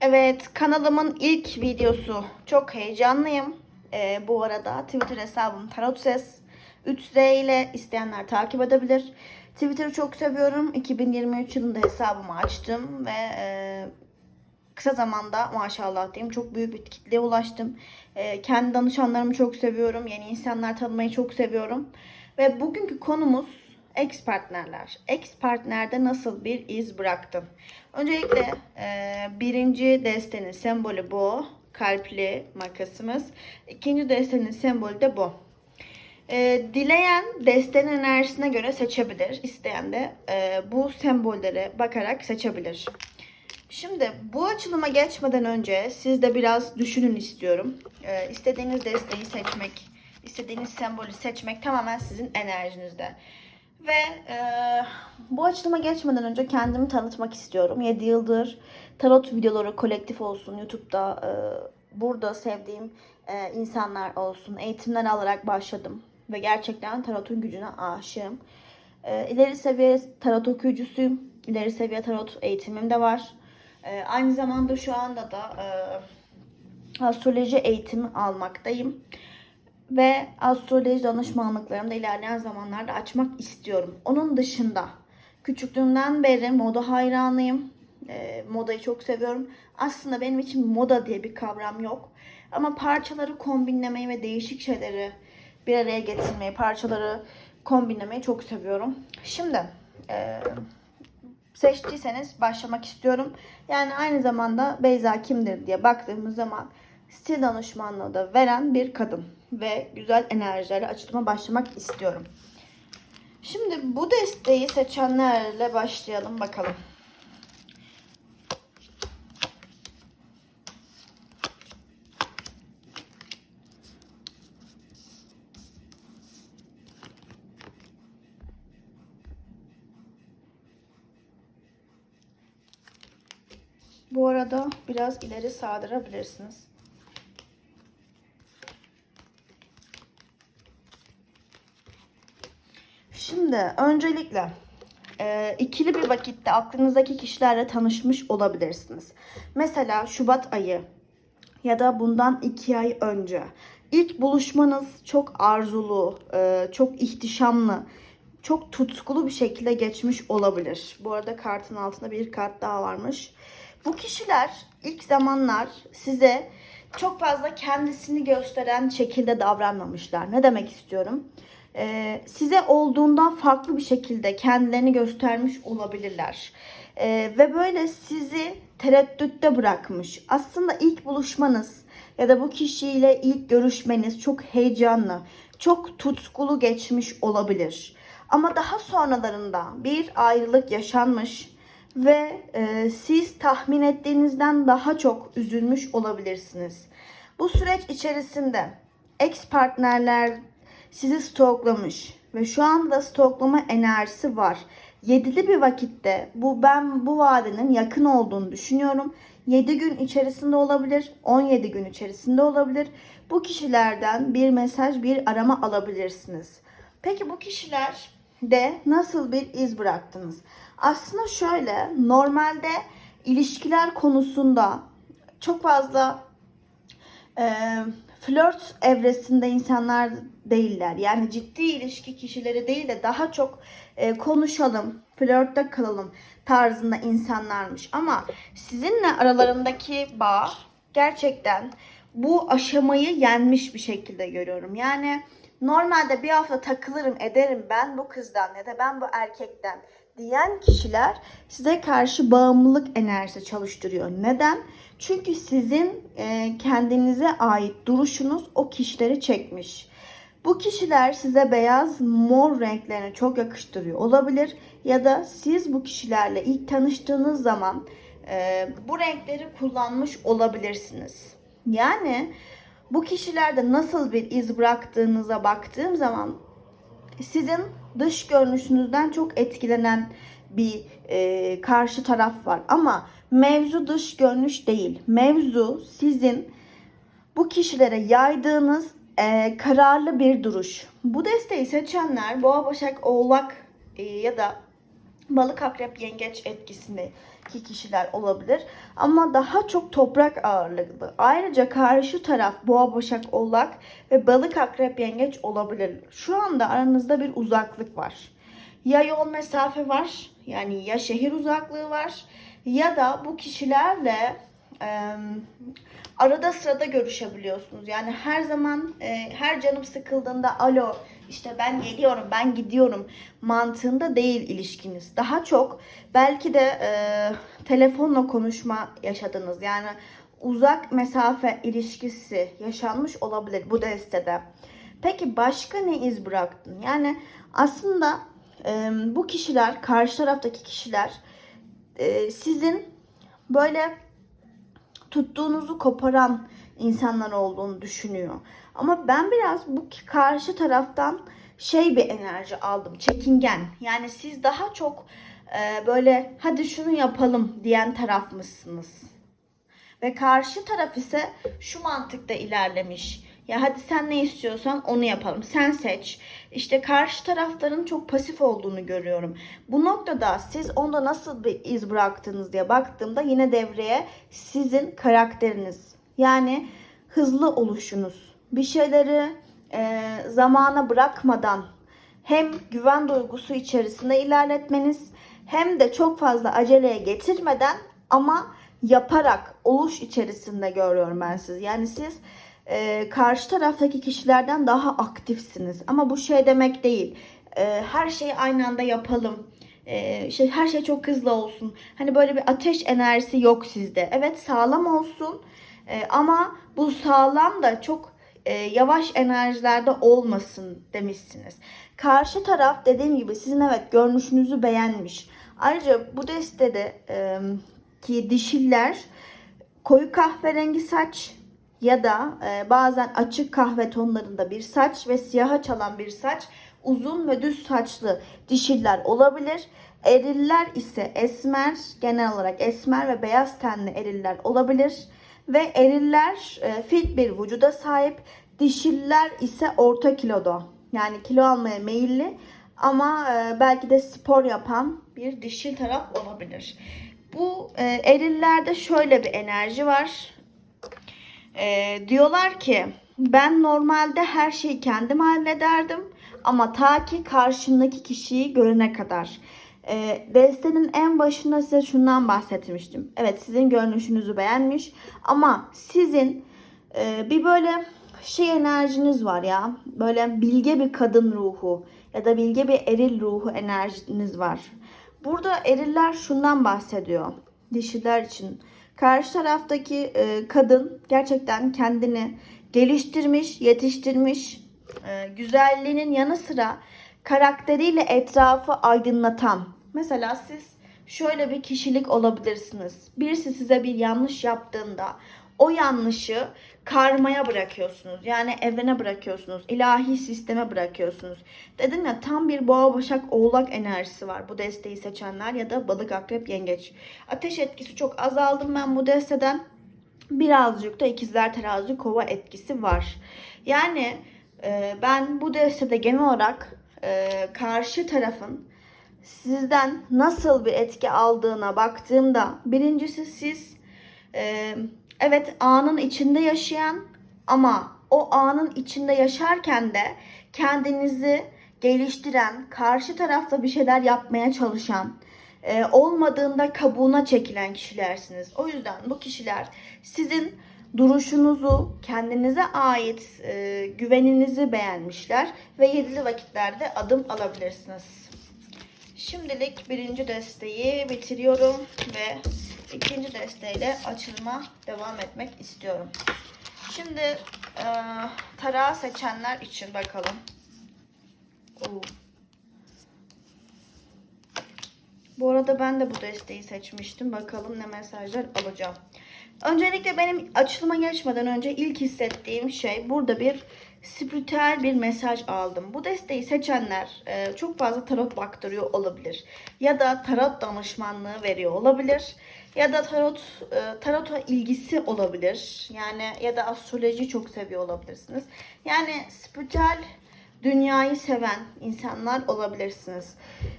Evet, kanalımın ilk videosu. Çok heyecanlıyım. Ee, bu arada Twitter hesabım Tarot Ses. 3Z ile isteyenler takip edebilir. Twitter'ı çok seviyorum. 2023 yılında hesabımı açtım ve e, kısa zamanda maşallah diyeyim çok büyük bir kitleye ulaştım. Ee, kendi danışanlarımı çok seviyorum. Yeni insanlar tanımayı çok seviyorum. Ve bugünkü konumuz ex partnerler. Ex partnerde nasıl bir iz bıraktın? Öncelikle e, birinci destenin sembolü bu. Kalpli makasımız. İkinci destenin sembolü de bu. E, dileyen destenin enerjisine göre seçebilir. İsteyen de e, bu sembollere bakarak seçebilir. Şimdi bu açılıma geçmeden önce siz de biraz düşünün istiyorum. Ee, istediğiniz desteği seçmek, istediğiniz sembolü seçmek tamamen sizin enerjinizde. Ve e, bu açılıma geçmeden önce kendimi tanıtmak istiyorum. 7 yıldır tarot videoları kolektif olsun YouTube'da e, burada sevdiğim e, insanlar olsun eğitimler alarak başladım. Ve gerçekten tarotun gücüne aşığım. E, ileri seviye tarot okuyucusuyum. İleri seviye tarot eğitimim de var. Ee, aynı zamanda şu anda da e, astroloji eğitimi almaktayım. Ve astroloji danışmanlıklarımı da ilerleyen zamanlarda açmak istiyorum. Onun dışında küçüklüğümden beri moda hayranıyım. E, modayı çok seviyorum. Aslında benim için moda diye bir kavram yok. Ama parçaları kombinlemeyi ve değişik şeyleri bir araya getirmeyi, parçaları kombinlemeyi çok seviyorum. Şimdi e, seçtiyseniz başlamak istiyorum. Yani aynı zamanda Beyza kimdir diye baktığımız zaman stil danışmanlığı da veren bir kadın ve güzel enerjilerle açılıma başlamak istiyorum. Şimdi bu desteği seçenlerle başlayalım bakalım. Bu arada biraz ileri sardırabilirsiniz. Şimdi öncelikle e, ikili bir vakitte aklınızdaki kişilerle tanışmış olabilirsiniz. Mesela Şubat ayı ya da bundan iki ay önce. İlk buluşmanız çok arzulu, e, çok ihtişamlı, çok tutkulu bir şekilde geçmiş olabilir. Bu arada kartın altında bir kart daha varmış. Bu kişiler ilk zamanlar size çok fazla kendisini gösteren şekilde davranmamışlar. Ne demek istiyorum? Ee, size olduğundan farklı bir şekilde kendilerini göstermiş olabilirler. Ee, ve böyle sizi tereddütte bırakmış. Aslında ilk buluşmanız ya da bu kişiyle ilk görüşmeniz çok heyecanlı, çok tutkulu geçmiş olabilir. Ama daha sonralarında bir ayrılık yaşanmış ve e, siz tahmin ettiğinizden daha çok üzülmüş olabilirsiniz. Bu süreç içerisinde ex partnerler sizi stoklamış ve şu anda stoklama enerjisi var. Yedili bir vakitte bu ben bu vadenin yakın olduğunu düşünüyorum. 7 gün içerisinde olabilir, 17 gün içerisinde olabilir. Bu kişilerden bir mesaj, bir arama alabilirsiniz. Peki bu kişiler de nasıl bir iz bıraktınız? Aslında şöyle, normalde ilişkiler konusunda çok fazla e, flört evresinde insanlar değiller. Yani ciddi ilişki kişileri değil de daha çok e, konuşalım, flörtte kalalım tarzında insanlarmış. Ama sizinle aralarındaki bağ gerçekten bu aşamayı yenmiş bir şekilde görüyorum. Yani normalde bir hafta takılırım ederim ben bu kızdan ya da ben bu erkekten diyen kişiler size karşı bağımlılık enerjisi çalıştırıyor. Neden? Çünkü sizin e, kendinize ait duruşunuz o kişileri çekmiş. Bu kişiler size beyaz, mor renklerini çok yakıştırıyor olabilir ya da siz bu kişilerle ilk tanıştığınız zaman e, bu renkleri kullanmış olabilirsiniz. Yani bu kişilerde nasıl bir iz bıraktığınıza baktığım zaman sizin dış görünüşünüzden çok etkilenen bir e, karşı taraf var. Ama mevzu dış görünüş değil. Mevzu sizin bu kişilere yaydığınız e, kararlı bir duruş. Bu desteği seçenler Boğa, Başak, Oğlak e, ya da Balık, Akrep, Yengeç etkisinde ki kişiler olabilir ama daha çok toprak ağırlıklı. Ayrıca karşı taraf boğa, başak, oğlak ve balık, akrep, yengeç olabilir. Şu anda aranızda bir uzaklık var. Ya yol mesafe var yani ya şehir uzaklığı var ya da bu kişilerle e, arada sırada görüşebiliyorsunuz. Yani her zaman e, her canım sıkıldığında alo işte ben geliyorum ben gidiyorum mantığında değil ilişkiniz. Daha çok belki de e, telefonla konuşma yaşadınız. Yani uzak mesafe ilişkisi yaşanmış olabilir bu destede. Peki başka ne iz bıraktın? Yani aslında e, bu kişiler, karşı taraftaki kişiler e, sizin böyle tuttuğunuzu koparan insanlar olduğunu düşünüyor. Ama ben biraz bu karşı taraftan şey bir enerji aldım. Çekingen. Yani siz daha çok e, böyle hadi şunu yapalım diyen taraf mısınız? Ve karşı taraf ise şu mantıkta ilerlemiş. Ya hadi sen ne istiyorsan onu yapalım. Sen seç. İşte karşı tarafların çok pasif olduğunu görüyorum. Bu noktada siz onda nasıl bir iz bıraktınız diye baktığımda yine devreye sizin karakteriniz. Yani hızlı oluşunuz. Bir şeyleri e, zamana bırakmadan hem güven duygusu içerisinde ilerletmeniz hem de çok fazla aceleye getirmeden ama yaparak oluş içerisinde görüyorum ben sizi. Yani siz e, karşı taraftaki kişilerden daha aktifsiniz. Ama bu şey demek değil. E, her şeyi aynı anda yapalım. E, şey her şey çok hızlı olsun. Hani böyle bir ateş enerjisi yok sizde. Evet sağlam olsun. E, ama bu sağlam da çok e, yavaş enerjilerde olmasın demişsiniz. Karşı taraf dediğim gibi sizin evet görünüşünüzü beğenmiş. Ayrıca bu destede e, ki dişiller koyu kahverengi saç ya da e, bazen açık kahve tonlarında bir saç ve siyaha çalan bir saç uzun ve düz saçlı dişiller olabilir. Eriller ise esmer, genel olarak esmer ve beyaz tenli eriller olabilir. Ve eriller e, fit bir vücuda sahip, dişiller ise orta kiloda. Yani kilo almaya meyilli ama e, belki de spor yapan bir dişil taraf olabilir. Bu e, erillerde şöyle bir enerji var. E, diyorlar ki ben normalde her şeyi kendim hallederdim ama ta ki karşımdaki kişiyi görene kadar. E, destenin en başında size şundan bahsetmiştim. Evet sizin görünüşünüzü beğenmiş ama sizin e, bir böyle şey enerjiniz var ya. Böyle bilge bir kadın ruhu ya da bilge bir eril ruhu enerjiniz var. Burada eriller şundan bahsediyor dişiler için. Karşı taraftaki e, kadın gerçekten kendini geliştirmiş, yetiştirmiş, e, güzelliğinin yanı sıra karakteriyle etrafı aydınlatan. Mesela siz şöyle bir kişilik olabilirsiniz. Birisi size bir yanlış yaptığında o yanlışı karmaya bırakıyorsunuz. Yani evrene bırakıyorsunuz. ilahi sisteme bırakıyorsunuz. Dedim ya tam bir boğa başak oğlak enerjisi var bu desteği seçenler ya da balık akrep yengeç. Ateş etkisi çok azaldım ben bu desteden. Birazcık da ikizler terazi kova etkisi var. Yani e, ben bu destede genel olarak e, karşı tarafın sizden nasıl bir etki aldığına baktığımda birincisi siz e, evet anın içinde yaşayan ama o anın içinde yaşarken de kendinizi geliştiren, karşı tarafta bir şeyler yapmaya çalışan, e, olmadığında kabuğuna çekilen kişilersiniz. O yüzden bu kişiler sizin duruşunuzu, kendinize ait e, güveninizi beğenmişler ve yedili vakitlerde adım alabilirsiniz. Şimdilik birinci desteği bitiriyorum ve ikinci desteğiyle açılıma devam etmek istiyorum. Şimdi e, tarağı seçenler için bakalım. Oo. Bu arada ben de bu desteği seçmiştim. Bakalım ne mesajlar alacağım. Öncelikle benim açılıma geçmeden önce ilk hissettiğim şey burada bir spiritüel bir mesaj aldım. Bu desteği seçenler e, çok fazla tarot baktırıyor olabilir. Ya da tarot danışmanlığı veriyor olabilir. Ya da tarot e, tarota ilgisi olabilir. Yani ya da astroloji çok seviyor olabilirsiniz. Yani spiritüel dünyayı seven insanlar olabilirsiniz.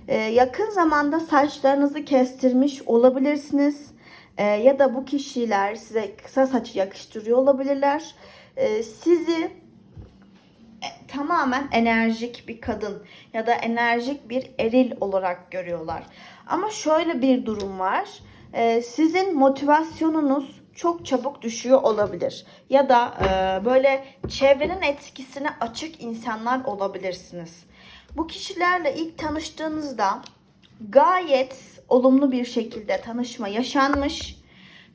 Ee, yakın zamanda saçlarınızı kestirmiş olabilirsiniz. Ee, ya da bu kişiler size kısa saçı yakıştırıyor olabilirler. Sizi e, tamamen enerjik bir kadın ya da enerjik bir eril olarak görüyorlar. Ama şöyle bir durum var. Ee, sizin motivasyonunuz çok çabuk düşüyor olabilir. Ya da e, böyle çevrenin etkisine açık insanlar olabilirsiniz. Bu kişilerle ilk tanıştığınızda gayet olumlu bir şekilde tanışma yaşanmış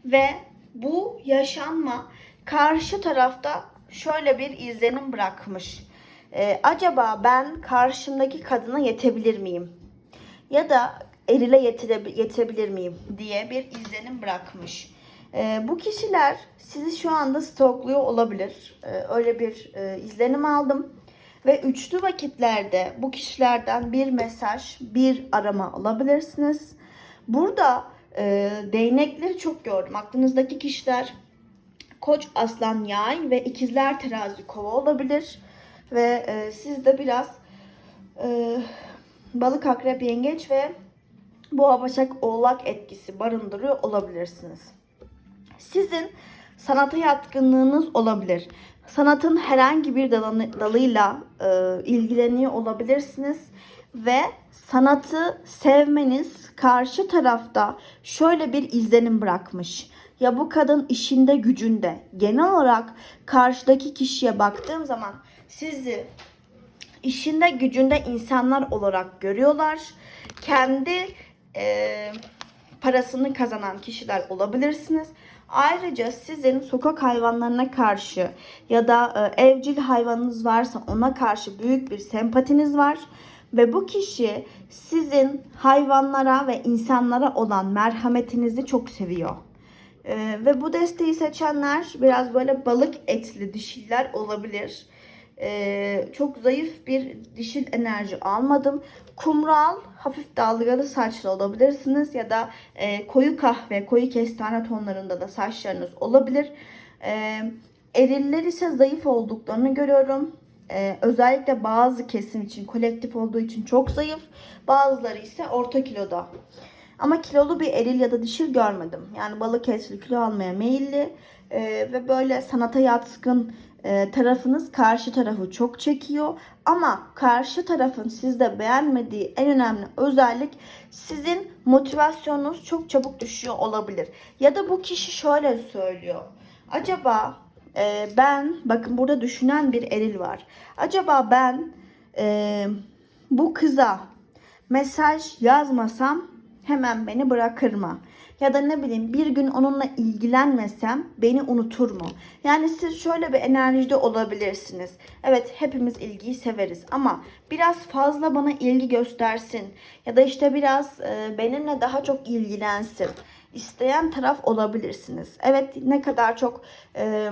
ve bu yaşanma karşı tarafta şöyle bir izlenim bırakmış. Ee, acaba ben karşımdaki kadına yetebilir miyim? Ya da erile yetire- yetebilir miyim diye bir izlenim bırakmış. Ee, bu kişiler sizi şu anda stokluyor olabilir. Ee, öyle bir e, izlenim aldım. Ve üçlü vakitlerde bu kişilerden bir mesaj, bir arama alabilirsiniz. Burada e, değnekleri çok gördüm. Aklınızdaki kişiler Koç, Aslan, Yay ve ikizler Terazi, Kova olabilir. Ve e, siz de biraz e, Balık, Akrep, Yengeç ve Boğa, Başak, Oğlak etkisi barındırıyor olabilirsiniz. Sizin sanata yatkınlığınız olabilir. Sanatın herhangi bir dalanı- dalıyla e, ilgileniyor olabilirsiniz ve sanatı sevmeniz karşı tarafta şöyle bir izlenim bırakmış. Ya bu kadın işinde gücünde. Genel olarak karşıdaki kişiye baktığım zaman sizi işinde gücünde insanlar olarak görüyorlar. Kendi e, parasını kazanan kişiler olabilirsiniz. Ayrıca sizin sokak hayvanlarına karşı ya da e, evcil hayvanınız varsa ona karşı büyük bir sempatiniz var. Ve bu kişi sizin hayvanlara ve insanlara olan merhametinizi çok seviyor. Ee, ve bu desteği seçenler biraz böyle balık etli dişiller olabilir. Ee, çok zayıf bir dişil enerji almadım. Kumral, hafif dalgalı saçlı olabilirsiniz ya da e, koyu kahve, koyu kestane tonlarında da saçlarınız olabilir. Ee, eriller ise zayıf olduklarını görüyorum. Ee, özellikle bazı kesim için, kolektif olduğu için çok zayıf. Bazıları ise orta kiloda. Ama kilolu bir eril ya da dişil görmedim. Yani balık etli kilo almaya meyilli Ee, ve böyle sanata yatkın e, tarafınız karşı tarafı çok çekiyor. Ama karşı tarafın sizde beğenmediği en önemli özellik sizin motivasyonunuz çok çabuk düşüyor olabilir. Ya da bu kişi şöyle söylüyor. Acaba e, ben bakın burada düşünen bir eril var. Acaba ben e, bu kıza mesaj yazmasam hemen beni bırakır mı? Ya da ne bileyim bir gün onunla ilgilenmesem beni unutur mu? Yani siz şöyle bir enerjide olabilirsiniz. Evet hepimiz ilgiyi severiz ama biraz fazla bana ilgi göstersin. Ya da işte biraz e, benimle daha çok ilgilensin. İsteyen taraf olabilirsiniz. Evet ne kadar çok... E,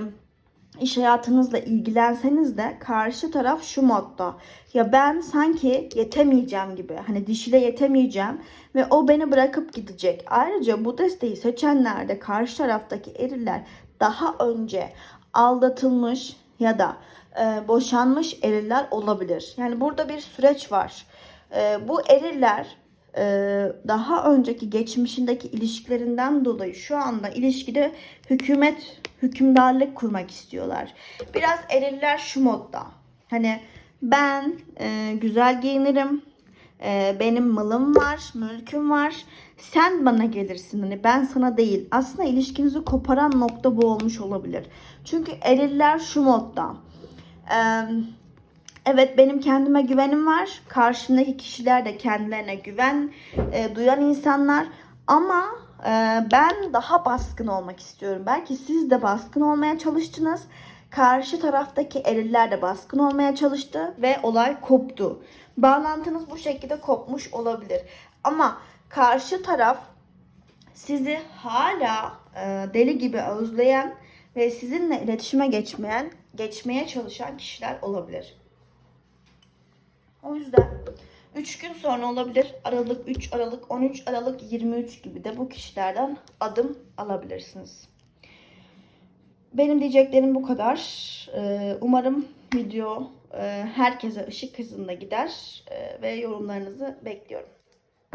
iş hayatınızla ilgilenseniz de karşı taraf şu modda. Ya ben sanki yetemeyeceğim gibi. Hani dişile yetemeyeceğim ve o beni bırakıp gidecek. Ayrıca bu desteği seçenlerde karşı taraftaki eriller daha önce aldatılmış ya da e, boşanmış eriller olabilir. Yani burada bir süreç var. E, bu eriller daha önceki geçmişindeki ilişkilerinden dolayı şu anda ilişkide hükümet hükümdarlık kurmak istiyorlar. Biraz eriller şu modda. Hani ben e, güzel giyinirim. e, benim malım var, mülküm var. Sen bana gelirsin hani ben sana değil. Aslında ilişkinizi koparan nokta bu olmuş olabilir. Çünkü eriller şu modda. Eee Evet benim kendime güvenim var. Karşımdaki kişiler de kendilerine güven e, duyan insanlar. Ama e, ben daha baskın olmak istiyorum. Belki siz de baskın olmaya çalıştınız. Karşı taraftaki eriller de baskın olmaya çalıştı ve olay koptu. Bağlantınız bu şekilde kopmuş olabilir. Ama karşı taraf sizi hala e, deli gibi özleyen ve sizinle iletişime geçmeyen, geçmeye çalışan kişiler olabilir. O yüzden 3 gün sonra olabilir. Aralık 3 Aralık 13 Aralık 23 gibi de bu kişilerden adım alabilirsiniz. Benim diyeceklerim bu kadar. Ee, Umarım video e, herkese ışık hızında gider e, ve yorumlarınızı bekliyorum.